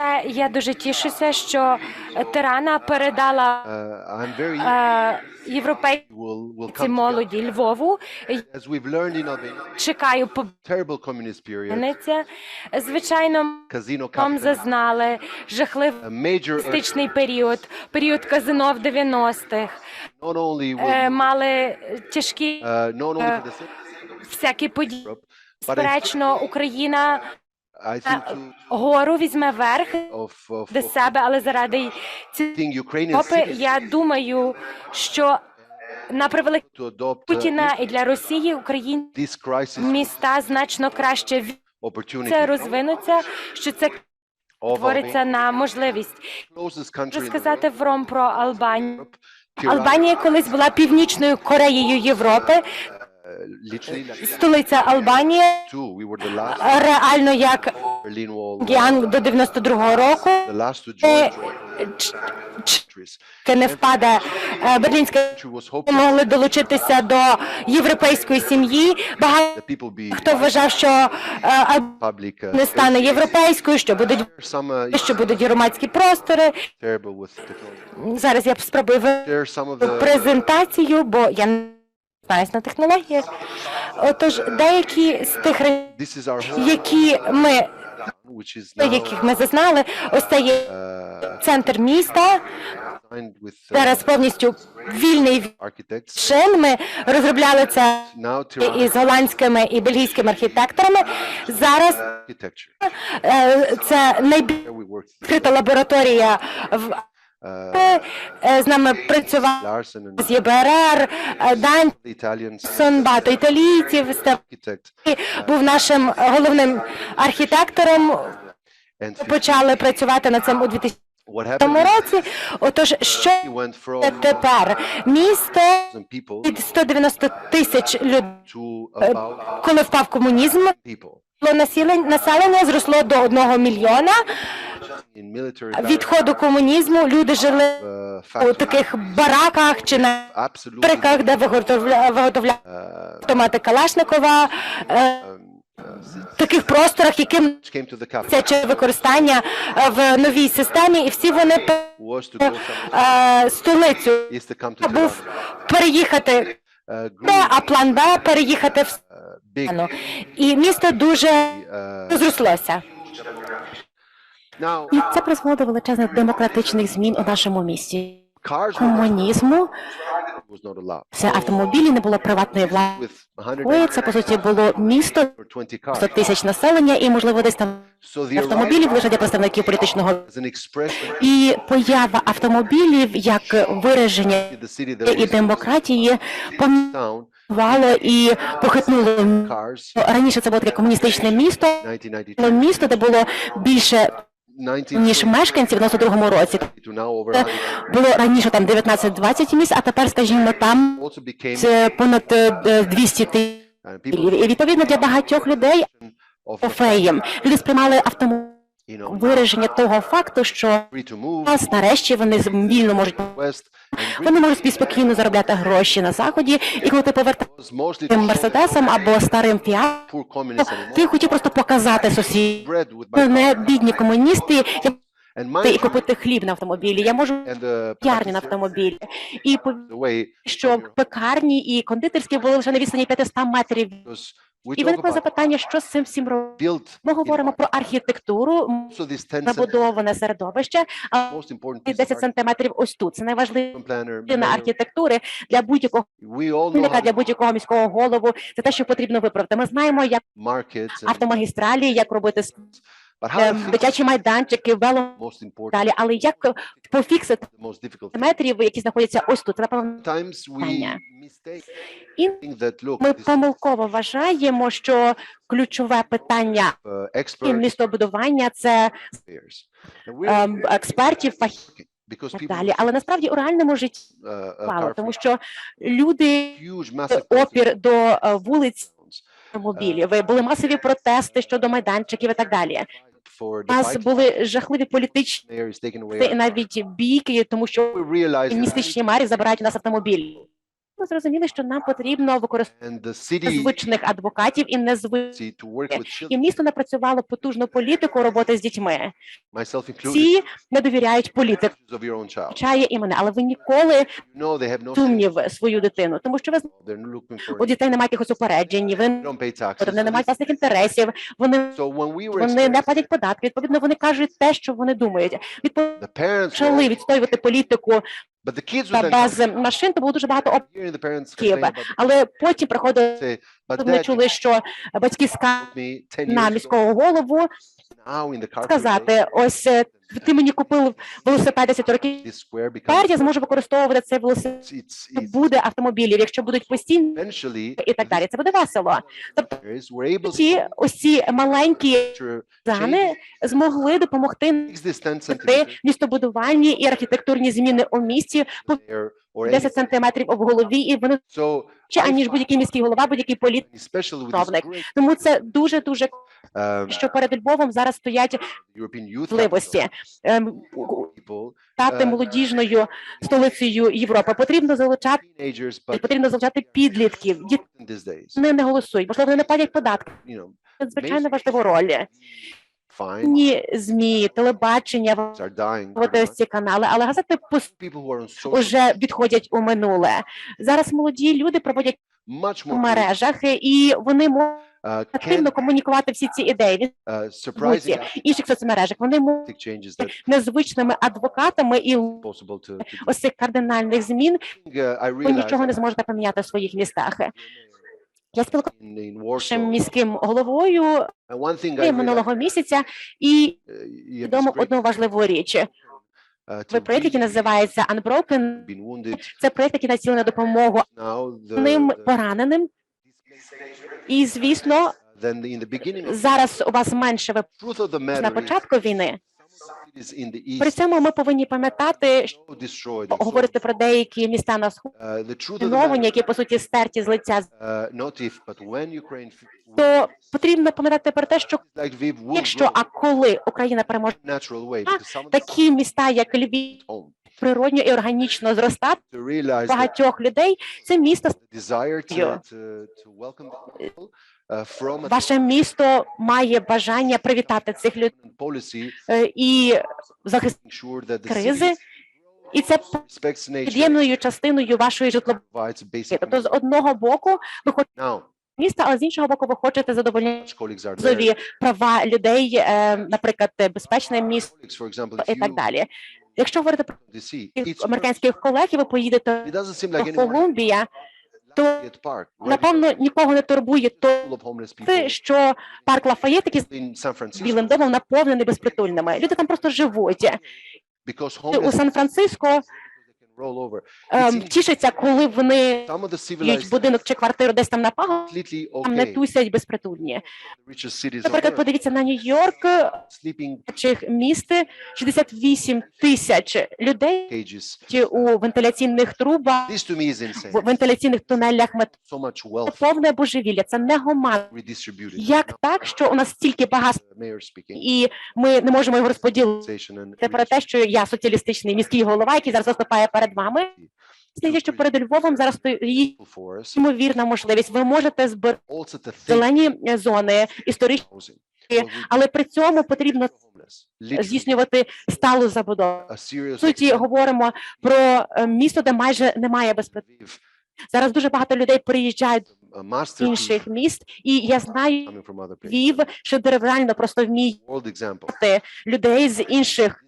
Е, Я дуже тішуся, що Тирана передала Uh, е, європейській молоді Львову. Чекаю period. Звичайно, там зазнали жахливий стичний період, період казино в 90-х. not only Е, Мали тяжкі uh, всякі події. Безперечно, Україна I think to, гору візьме верх of, of, до себе, але заради цієї Європи я думаю, що на превеликий to uh, Путіна і для Росії Україні міста значно краще це розвинуться, що це твориться на можливість. Можу сказати world, вам про Албанію. Албанія колись була північною Кореєю Європи. Столиця Албанії. Реально як Wall, до 92-го року. Е, не впаде. Е, берлінська могли долучитися до європейської сім'ї. Багато хто вважав, що е, uh, не стане європейською, що будуть uh, що будуть громадські простори. Зараз я спробую презентацію, бо я не знаюсь на технологіях. Отож, деякі з тих речей, які ми яких ми зазнали, ось це є uh, центр міста. Зараз uh, повністю вільний шин. Ми розробляли це із голландськими і бельгійськими архітекторами. Зараз е, це найбільш відкрита лабораторія в з нами працював з ЄБРР, е, Дансон, багато італійців. Був нашим головним архітектором. Почали працювати над цим у 2000 what happened році. Отож, що тепер? Місто від 190 тисяч людей, е, коли впав комунізм, населення зросло до одного мільйона. Відходу комунізму люди жили uh, у таких бараках чи на фабриках, де виготовля- виготовляли автомати Калашникова, е, um, uh, в таких просторах, яким це чи використання е, в новій системі, і всі вони е, столицю. Був переїхати Б, а план Б переїхати в І місто дуже розрослося. now, І це призвело до величезних демократичних змін у нашому місті. Комунізму це автомобілі, не було приватної влади. With 100 Ой, Це по суті було місто or 20 100 тисяч населення, і можливо десь там автомобілів лише для представників політичного. І поява автомобілів як вираження і демократії town помувало і похитнуло. Раніше це було таке комуністичне місто, 1992 місто, де було більше ніж 19 мешканців в 92-му році. Це було раніше там 19-20 місць, а тепер, скажімо, там це понад е, 200 тисяч. І відповідно для багатьох людей офеєм. Люди сприймали автомобіль вираження того факту, що нас нарешті вони вільно можуть вони можуть собі спокійно заробляти гроші на заході, і коли ти повертаєшся was тим мерседесом або старим фіатом, ти хотів просто показати сусідів. bread Не бідні комуністи, і купити хліб на автомобілі. Я можу and п'ярні на автомобілі. І що пекарні і кондитерські були лише на відстані 500 метрів. І виникло запитання, що з цим всім робити. Ми говоримо про архітектуру, so this 10 centimeter забудоване середовище, а most important piece of 10 сантиметрів ось тут. Це найважливіше архітектури для будь-якого для будь-якого міського голову. Це те, що потрібно виправити. Ми знаємо, як автомагістралі, як робити fix дитячі майданчики, вело далі. Але як пофіксити most метрів, які знаходяться ось тут? Напевно. Питання. І Ми помилково вважаємо, що ключове питання uh, містобудування це ем, експертів, фахівців далі. Але насправді у реальному житті uh, uh, мало, тому що люди опір до е, вулиць автомобілів. Були масові протести щодо майданчиків і так далі. У нас були жахливі політичні навіть бійки, тому що містичні мері забирають у нас автомобілі. Ми зрозуміли, що нам потрібно використовувати звичних adвокатів і незвичних. І місто напрацювало потужну політику роботи з дітьми. Всі не довіряють політику. Чає і мене, але ви ніколи сумнів свою дитину, тому що ви у дітей немає якихось упереджень, pay не мають власних інтересів, вони вони не платять податки. Відповідно, вони кажуть те, що вони думають. Відповідно, почали відстоювати політику та без машин, то було дуже багато about Але потім приходили, ми чули, що батьки 10 на міського голову сказати: ось ти мені купив велосипед 10 років. Тепер я зможу використовувати цей велосипед. Буде автомобілів, якщо будуть постійні і так далі. Це буде весело. Тобто ці ці маленькі зани змогли допомогти takes this 10 ти centimeters містобудувальні і архітектурні зміни у місті по there 10 сантиметрів об голові, і вони ще аніж будь-який міський голова, будь-який great Тому це дуже дуже um, що перед Львовом зараз стоять можливості Ем, стати молодіжною столицею Європи. Потрібно залучати потрібно залучати підлітків. Діти не голосують, можливо, вони не платять податки. Це звичайно важливу роль. Ні змі, телебачення, much. ці канали, але газети уже відходять у минуле. Зараз молоді люди проводять в мережах, і вони можуть uh, активно комунікувати всі ці ідеї uh, в surprising Фейсбуці, інших соцмережах. Вони можуть незвичними адвокатами і ось цих кардинальних змін uh, ви нічого не зможете поміняти в своїх містах. Я спілкувався міським головою минулого місяця, і this відомо одну важливу річ. uh, Ви проєкт, який називається Unbroken. Це проєкт, який націлений на допомогу ним пораненим. І звісно, зараз у вас менше ви на початку війни. При цьому ми повинні пам'ятати, говорити про деякі міста на сході, uh, які по суті стерті з лиця. uh, То потрібно пам'ятати про те, що якщо а коли Україна переможе, такі міста, як Львів, природньо і органічно зростати багатьох людей. Це місто uh, ваше місто має бажання привітати цих людей е, і захистити кризи, і це під'ємною частиною вашої житлової. Тобто, з одного боку ви хочете міста, але з іншого боку, ви хочете задовольняти права людей, е, наприклад, безпечне місто і так далі. Якщо говорити про американських колег, і ви поїдете до Колумбія, то напевно нікого не турбує то, що парк Лафаєт, який з білим домом наповнений безпритульними. Люди там просто живуть. У Сан-Франциско ем, тішаться, коли вони civilized будинок чи квартиру десь там на пагорбі, там не тусять безпритульні. Наприклад, подивіться на Нью-Йорк, чих міст 68 тисяч людей у вентиляційних трубах, в вентиляційних тунелях метро. So much wealth Повне божевілля. Це не гуманно. Як так, що у нас стільки багатства, і ми не можемо його розподілити? Це про те, що я соціалістичний міський голова, який зараз виступає перед вами. Здається, що перед Львовом зараз стоїть ймовірна можливість. Ви можете збирати зелені зони, історичні, але при цьому потрібно здійснювати сталу забудову. В суті, говоримо про е, місто, де майже немає безпеки. Зараз дуже багато людей приїжджають з інших міст, і я знаю. Львів, що дерев'яно просто вміє людей з інших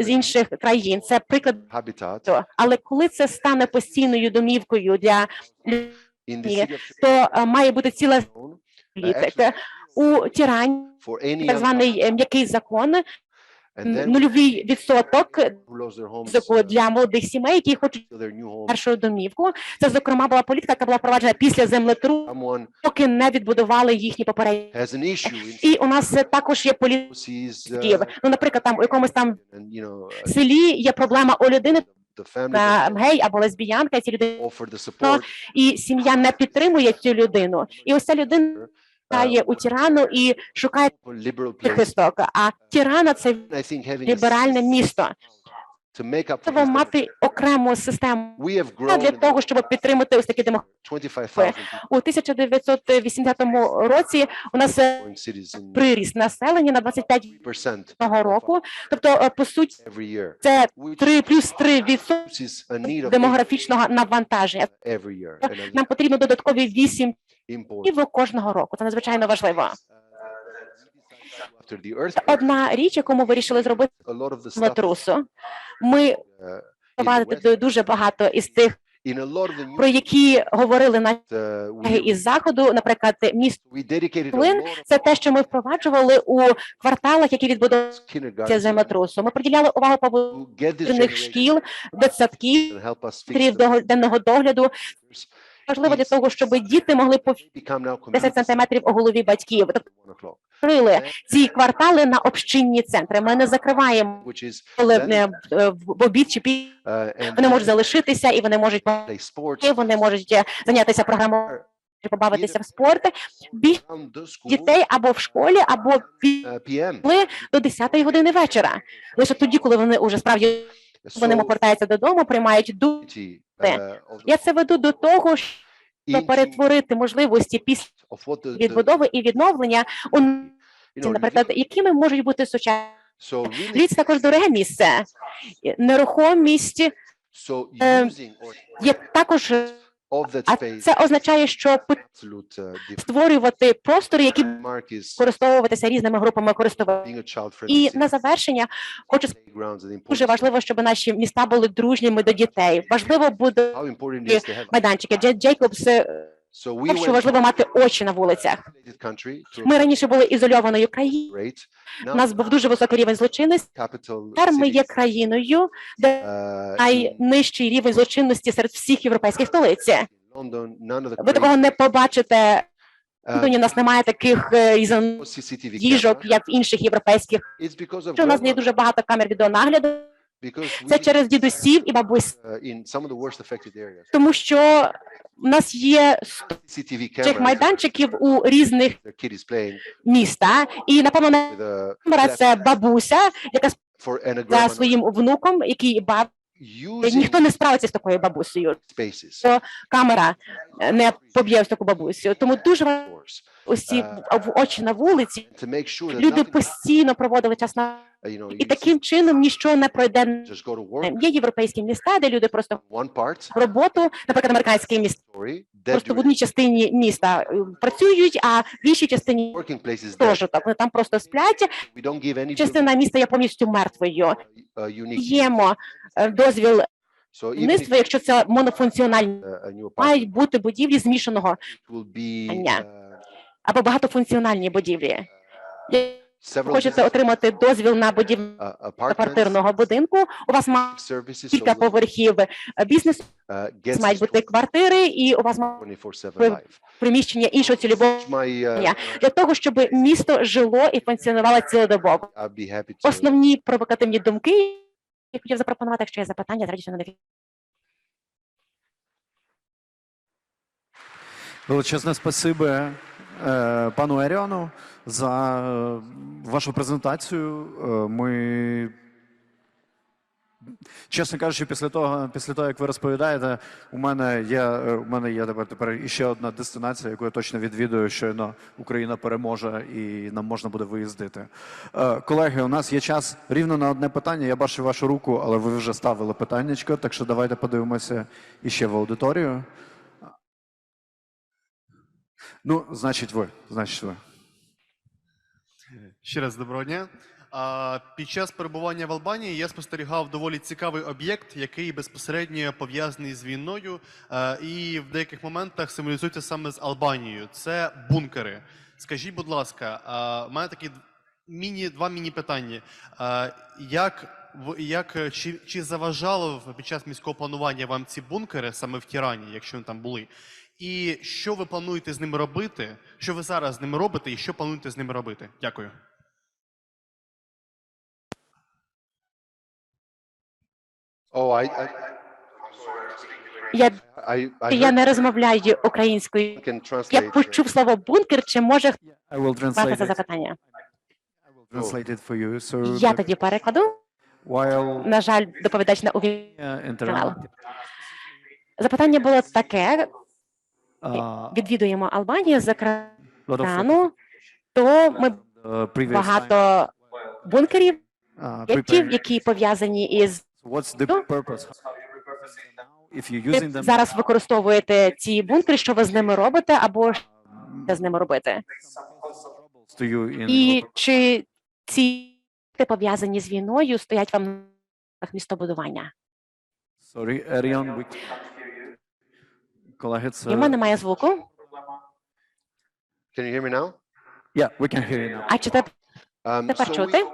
з інших країн. Це приклад habitat. Але коли це стане постійною домівкою для of то е, має бути ціла політика. У Тірані так званий е, м'який закон, нульовий відсоток uh, для молодих сімей, які хочуть першу домівку. Це зокрема була політика, яка була впроваджена після Someone поки не відбудували їхні попередні. І у нас е, також є політики. uh, Ну, наприклад, там у якомусь там селі є проблема у людини doesn't гей або лесбіянка, ці люди і сім'я не підтримує цю людину. І ось ця людина стає у тирану і шукає liberal А тирана це ліберальне місто. Треба мати окрему систему для того, щоб підтримати ось такі демографії. 25,000 people У 1980 році у нас е, приріст населення на 25 percent року. Тобто, е, по суті, це which 3 плюс 3 відсотки демографічного навантаження. a Нам потрібно додаткові 8 import. кожного року. Це надзвичайно важливо. Одна річ, яку ми вирішили зробити землетрусу, ми West, дуже багато із тих, про які говорили наші uh, із заходу, наприклад, місто we Клин, це те, що ми впроваджували у кварталах, які відбудовуються kindergartens землетрусу. Ми приділяли увагу generation шкіл, дитсадків, денного догляду. Важливо для того, щоб діти могли по become now 10 сантиметрів у голові батьків. Тобто ці квартали на общинні центри. Ми не закриваємо коли е, в обід чи пі uh, вони можуть залишитися і вони можуть вони можуть е, зайнятися програмою, чи побавитися в спорт. Більше дітей або в школі, або пі- uh, до 10 години вечора. Лише тоді, коли вони вже справді вони повертаються додому, приймають ду. unity, Те. uh, of Я це веду до того, щоб перетворити можливості після відбудови і відновлення у наприклад, якими можуть бути сучасні. so really, Ліц також дороге місце. Нерухомість or є також, а це означає, що uh, створювати простори, які користуватися різними групами користувачів. І на завершення хочу сказати, дуже важливо, щоб наші міста були дружніми до дітей. Важливо буде майданчики. Джейкобс, е, так що важливо мати очі на вулицях. Ми раніше були ізольованою країною. У нас був дуже високий рівень злочинності. Тепер ми є країною, де uh, найнижчий рівень злочинності серед всіх європейських столиць. Ви такого не побачите. Uh, Лондоні у нас немає таких е, camera. як в інших європейських. Що у нас є дуже багато камер відеонагляду. Це через дідусів і бабусь, uh, тому що в нас є цих майданчиків у різних міста. І напевно камера це бабуся, яка за своїм внуком, який using ніхто не справиться з такою бабусею. Камера е, не поб'є ось таку бабусю. Тому дуже ось ці в- очі на вулиці. Люди постійно проводили час на uh, і таким чином ніщо не пройде. Є європейські міста, де люди просто роботу, наприклад, американські міста просто в одній частині міста е, працюють, а в іншій частині теж так. Вони там просто сплять. Частина міста є повністю мертвою. uh, unique. Даємо е, дозвіл будівництва, якщо це монофункціональні, uh, мають бути будівлі змішаного або багатофункціональні будівлі. several Хочете отримати дозвіл на будівництво uh, квартирного будинку? У вас має кілька поверхів е, бізнесу, uh, мають бути квартири, і у вас має 24/7 ви- life. приміщення іншого цільового My, uh, Ня. для того, щоб місто жило і функціонувало цілодобово. Основні провокативні думки я хотів запропонувати, якщо є запитання, з радістю на них. Величезне спасибі е, пану Еріону за е, вашу презентацію. Е, Ми, чесно кажучи, після того, після того, як ви розповідаєте, у мене є, е, у мене є тепер, тепер іще одна дестинація, яку я точно відвідую, щойно Україна переможе і нам можна буде виїздити. Е, Колеги, у нас є час рівно на одне питання. Я бачу вашу руку, але ви вже ставили питаннячко, так що давайте подивимося іще в аудиторію. Ну, значить, ви. Значить, ви. Ще раз доброго дня. А, Під час перебування в Албанії я спостерігав доволі цікавий об'єкт, який безпосередньо пов'язаний з війною е, і в деяких моментах символізується саме з Албанією. Це бункери. Скажіть, будь ласка, а, у мене такі міні, два міні-питання. А, Як, в- як, чи, чи заважало під час міського планування вам ці бункери саме в Тірані, якщо вони там були? І що ви плануєте з ними робити? Що ви зараз з ними робите, і що плануєте з ними робити? Дякую. Oh, I, I, Я, I, I я не розмовляю українською. Я почув слово бункер, чи може хто це запитання? Я тоді перекладу. На жаль, доповідач не уві... interrupted, Запитання було таке: відвідуємо Албанію з lot of екрану, то ми uh, багато бункерів, об'єктів, які пов'язані із ви зараз використовуєте ці бункери, що ви з ними робите, або що um, з ними робити? І чи ці пов'язані з війною, стоять вам на містобудування? Колеги, це... Йому немає звуку. Can you hear me now? Yeah, we can hear you now. А чи те, Um, тепер so we- чути?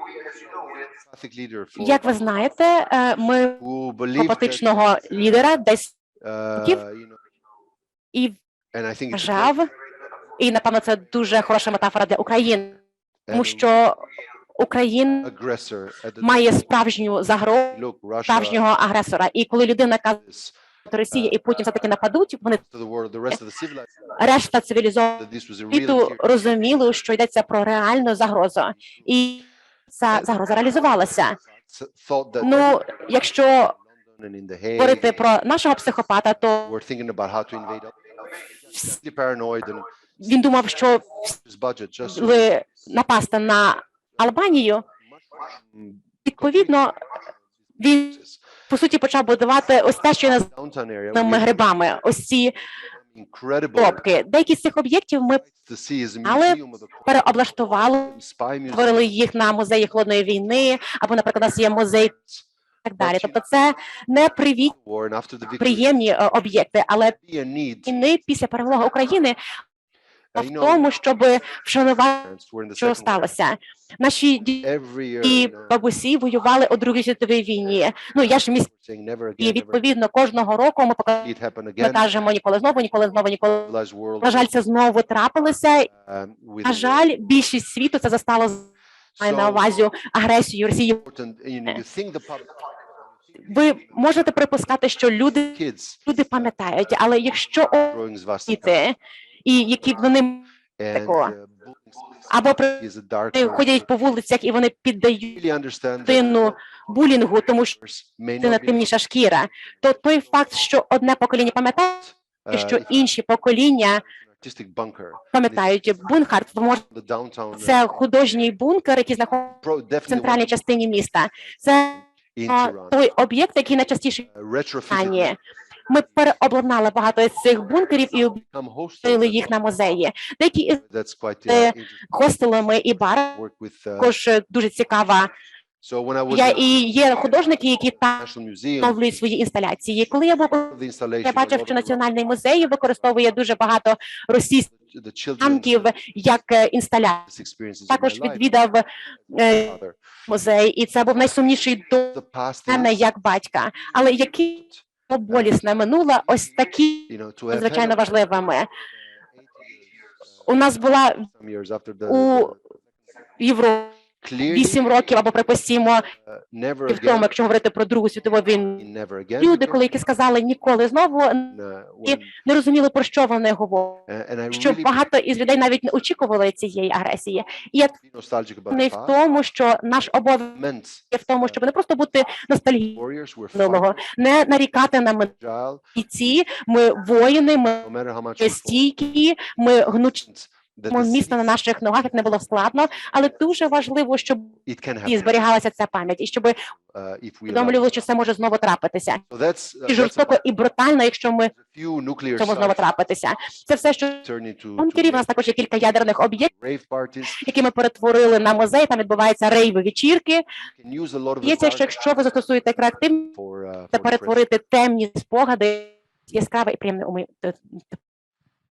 traffic leader for Як ви знаєте, е, ми who believe that, лідера десь uh, you know, і and I think it's a вважав, і напевно це дуже хороша метафора для України, тому and що Україна aggressor at the має справжню загрозу look Russia справжнього агресора. І коли людина каже, is Росія і Путін все таки нападуть, вони the civilized решта цивілізованого світу розуміли, що йдеться про реальну загрозу, і ця загроза реалізувалася. Ну, якщо говорити про нашого психопата, то він думав, що ви напасти на Албанію. Відповідно, він по суті почав будувати ось те, що я називаємо грибами. Ось ці топки. Деякі з цих об'єктів ми Але переоблаштували, створили їх на музеї холодної війни, або, наприклад, у нас є музей так далі. Тобто, це не victory. приємні е, об'єкти, але війни після перемоги України в тому, щоб вшанувати, що сталося. Наші діти і бабусі воювали у Другій світовій війні. Ну я ж saying і відповідно кожного року ми ми кажемо ніколи знову, ніколи знову, ніколи. На жаль, це знову трапилося. um, На жаль, більшість світу це застало має на увазі агресію Росії. Ви можете припускати, що люди люди пам'ятають, але якщо діти, і які вони такого. uh, або ходять по вулицях і вони піддають дитину булінгу, тому що not темніша шкіра, то той факт, що одне покоління пам'ятає, uh, що інші покоління пам'ятають uh, це художній бункер, який знаходиться в центральній частині міста. Це той об'єкт, який найчастіше uh. Ми переобладнали багато з цих бункерів і become їх на музеї. Деякі із uh, Е, хостелами і with uh, також е, дуже цікава. Я і є художники, які там встановлюють свої інсталяції. Коли я був я бачив, що національний музей використовує дуже багато російських танків як е, інсталяції. Також відвідав музей, і це був найсумніший до мене як батька. Але які болісне минуле, ось такі надзвичайно важливими. У нас була у Європі 8 років, або припустимо, uh, в тому, якщо говорити про Другу світову війну. Люди, коли які сказали ніколи знову, uh, when, не розуміли про що вони говорять. uh, Що багато із людей навіть не очікували цієї агресії. І я не в тому, що наш обов'язок є в тому, щоб не просто бути fighting не нарікати на бійці. Ми воїни, ми стійкі, ми гнучимо місто на наших ногах, як не було складно, але дуже важливо, щоб і зберігалася ця пам'ять, і щоб uh, усвідомлювали, що це може знову трапитися. That's, uh, І жорстоко і брутально, якщо ми цьому знову трапитися. Це все, що бункерів. У нас також є кілька ядерних об'єктів, які ми перетворили на музей. Там відбуваються рейви вечірки. Здається, що якщо ви застосуєте креативність, uh, та present. перетворити темні спогади, яскраве і приємне